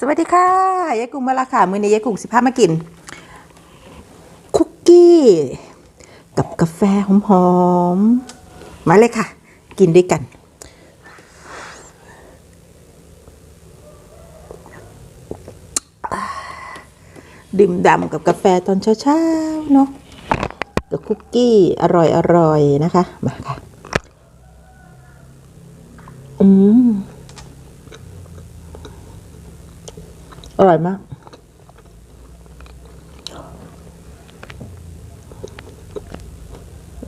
สวัสดีค่ะยายกุ้งมาละค่ะ มื้อนี้ยายกุ้งสิพามากิน คุกกี้ กับกาแฟหอมๆ มาเลยค่ะ กินด้วยกัน ดื่มด่ำกับกาแฟตอนเช้าๆ เนาะกับคุกกี้อร่อยๆ นะคะ มาค่ะ อืม อร่อยมาก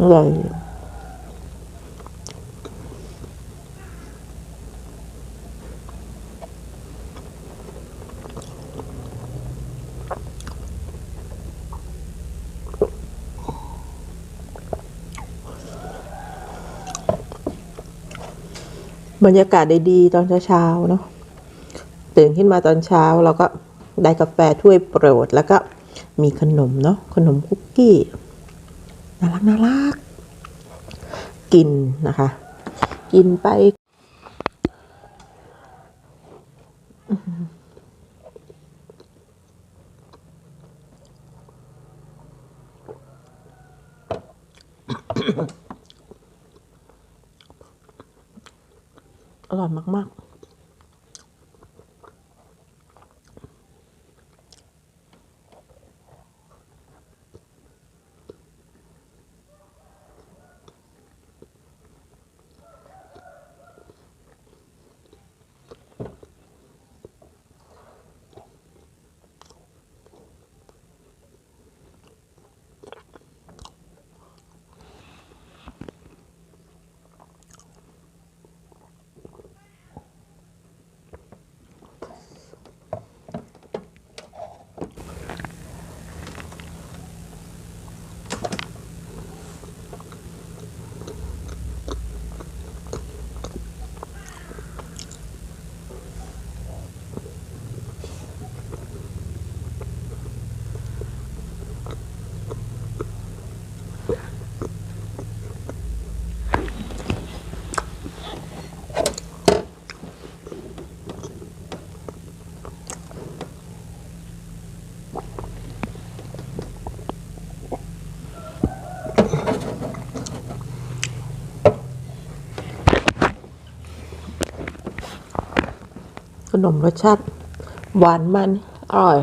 อร่อยบรรยากาศดีๆตอนเช้าๆเนาะ ตื่นขึ้นมาตอนเช้าเราก็ได้กาแฟถ้วยโปรด แล้วก็มีขนมเนาะขนมคุกกี้น่ารักน่ารักกินนะคะ กินไป อร่อยมาก ๆ ขนมรสชาติ หวานมัน อร่อย